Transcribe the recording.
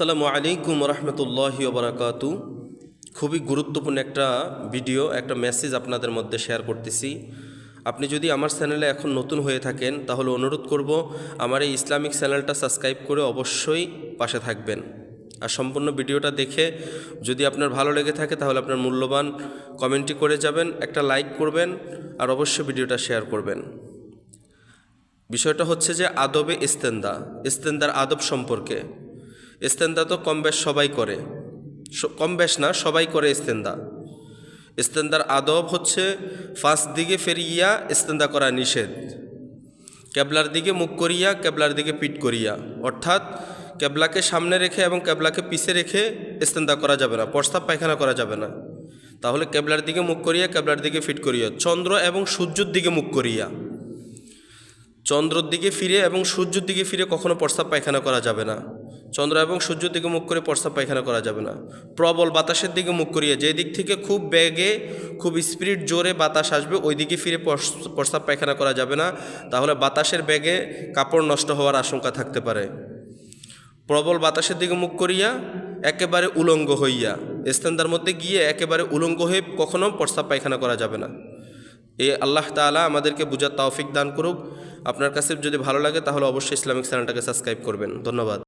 আসসালামু আলাইকুম রহমতুল্লাহি ওবরাকাতু। খুবই গুরুত্বপূর্ণ একটা ভিডিও, একটা মেসেজ আপনাদের মধ্যে শেয়ার করতেছি। আপনি যদি আমার চ্যানেলে এখন নতুন হয়ে থাকেন, তাহলে অনুরোধ করব আমার এই ইসলামিক চ্যানেলটা সাবস্ক্রাইব করে অবশ্যই পাশে থাকবেন। আর সম্পূর্ণ ভিডিওটা দেখে যদি আপনার ভালো লেগে থাকে, তাহলে আপনার মূল্যবান কমেন্টটি করে যাবেন, একটা লাইক করবেন, আর অবশ্যই ভিডিওটা শেয়ার করবেন। বিষয়টা হচ্ছে যে আদবে ইস্তেন্দা, ইস্তেন্দার আদব সম্পর্কে। ইস্তেন্দা তো কম বেশ সবাই করে। কম বেশ না, সবাই করে ইস্তেন্দা ইস্তেন্দার আদব হচ্ছে ফাঁস দিকে ফেরিয়া ইস্তেন্দা করা নিষেধ। ক্যাবলার দিকে মুখ করিয়া ক্যাবলার দিকে পিঠ করিয়া। অর্থাৎ ক্যাবলাকে সামনে রেখে এবং ক্যাবলাকে পিছে রেখে ইস্তেন্দা করা যাবে না, প্রস্তাব পায়খানা করা যাবে না। তাহলে ক্যাবলার দিকে মুখ করিয়া ক্যাবলার দিকে ফিট করিয়া। চন্দ্র এবং সূর্যর দিকে মুখ করিয়া। চন্দ্রর দিকে ফিরে এবং সূর্যের দিকে ফিরে কখনো প্রস্তাব পায়খানা করা যাবে না। চন্দ্র এবং সূর্যের দিকে মুখ করে প্রস্তাব পায়খানা করা যাবে না। প্রবল বাতাসের দিকে মুখ করিয়ে যে দিক থেকে খুব বেগে, খুব স্পিড জোরে বাতাস আসবে, ওই দিকে ফিরে প্রস- প্রস্তাব পায়খানা করা যাবে না। তাহলে বাতাসের বেগে কাপড় নষ্ট হওয়ার আশঙ্কা থাকতে পারে। প্রবল বাতাসের দিকে মুখ করিয়া একেবারে উলঙ্গ হইয়া, স্থানদার মধ্যে গিয়ে একেবারে উলঙ্গ হয়ে কখনো প্রস্তাব পায়খানা করা যাবে না। এ আল্লাহ তাআলা আমাদেরকে বুঝার তাওফিক দান করুক। আপনার কাছে যদি ভালো লাগে তাহলে অবশ্যই ইসলামিক চ্যানেলটাকে সাবস্ক্রাইব করবেন। ধন্যবাদ।